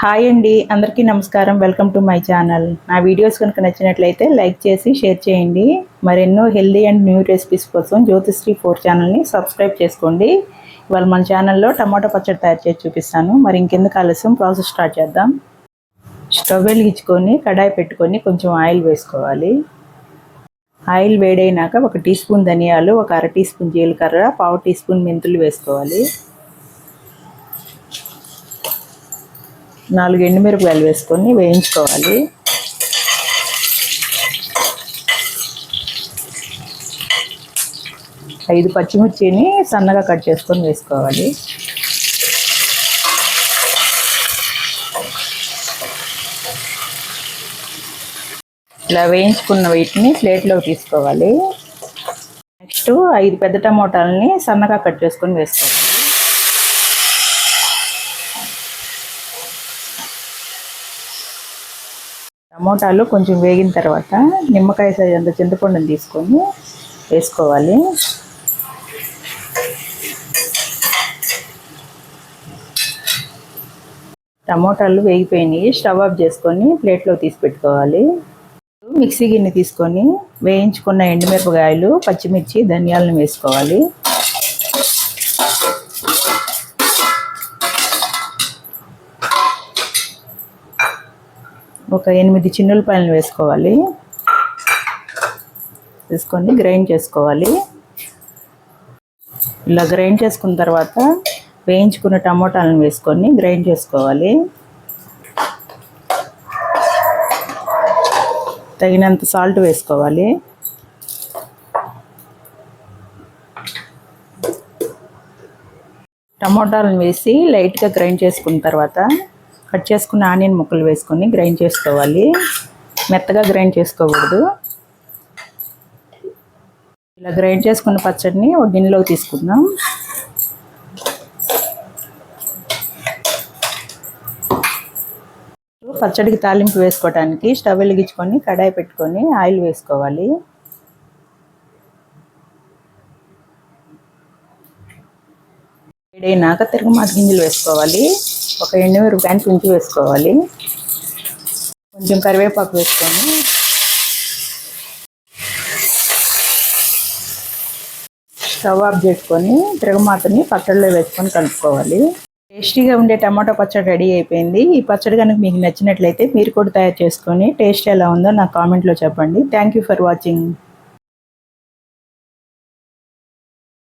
Hi అండి అందరికీ నమస్కారం. వెల్కమ్ టు మై ఛానల్ నా వీడియోస్ కనుక నచ్చినట్లయితే లైక్ చేసి షేర్ చేయండి. మరెన్నో హెల్దీ అండ్ న్యూ రెసిపీస్ కోసం జ్యోతిశ్రీ ఫోర్ ఛానల్ని సబ్స్క్రైబ్ చేసుకోండి. ఇవాళ మన ఛానల్లో టమాటో పచ్చడి తయారు చేసి చూపిస్తాను. మరి ఇంకెందుకు ఆలస్యం? ప్రాసెస్ స్టార్ట్ చేద్దాం. స్టవ్ వెలిగించుకొని కడాయి పెట్టుకొని కొంచెం ఆయిల్ వేసుకోవాలి. ఆయిల్ వేడైనాక ఒక టీ స్పూన్ ధనియాలు ఒక అర టీ స్పూన్ జీలకర్ర పావు టీ స్పూన్ మెంతులు వేసుకోవాలి. నాలుగు ఎండుమిరపకాయలు వేసుకొని వేయించుకోవాలి. ఐదు పచ్చిమిర్చిని సన్నగా కట్ చేసుకొని వేసుకోవాలి. ఇలా వేయించుకున్న వీటిని ప్లేట్లోకి తీసుకోవాలి. నెక్స్ట్ ఐదు పెద్ద టమోటాలని సన్నగా కట్ చేసుకొని వేసుకోవాలి. టమోటాలు కొంచెం వేగిన తర్వాత నిమ్మకాయ సైజ్ అంత చింతపండుని తీసుకొని వేసుకోవాలి. టమోటాలు వేగిపోయినాయి. స్టవ్ ఆఫ్ చేసుకొని ప్లేట్లో తీసి పెట్టుకోవాలి. మిక్సీ గిన్నె తీసుకొని వేయించుకున్న ఎండుమిరపకాయలు పచ్చిమిర్చి ధనియాలను వేసుకోవాలి. ఒక ఎనిమిది చిన్నులపాయలను వేసుకోవాలి. వేసుకొని గ్రైండ్ చేసుకోవాలి. ఇలా గ్రైండ్ చేసుకున్న తర్వాత వేయించుకున్న టమోటాలను వేసుకొని గ్రైండ్ చేసుకోవాలి. తగినంత సాల్ట్ వేసుకోవాలి. టమోటాలను వేసి లైట్గా గ్రైండ్ చేసుకున్న తర్వాత కట్ చేసుకున్న ఆనియన్ ముక్కలు వేసుకొని గ్రైండ్ చేసుకోవాలి. మెత్తగా గ్రైండ్ చేసుకోకూడదు. ఇలా గ్రైండ్ చేసుకున్న పచ్చడిని ఒక గిన్నెలోకి తీసుకుందాం. పచ్చడికి తాలింపు వేసుకోవడానికి స్టవ్ వెలిగించుకొని కడాయి పెట్టుకొని ఆయిల్ వేసుకోవాలి. వేడైనాక తిరగమాత గింజలు వేసుకోవాలి. ఒక ఎండుమిరపకాయని తుంచి వేసుకోవాలి. కొంచెం కరివేపాకు వేసుకొని స్టవ్ ఆఫ్ చేసుకొని తిరగమాతని పచ్చడిలో వేసుకొని కలుపుకోవాలి. టేస్టీగా ఉండే టమాటో పచ్చడి రెడీ అయిపోయింది. ఈ పచ్చడి కనుక మీకు నచ్చినట్లయితే మీరు కూడా తయారు చేసుకొని టేస్ట్ ఎలా ఉందో నాకు కామెంట్లో చెప్పండి. Thank you for watching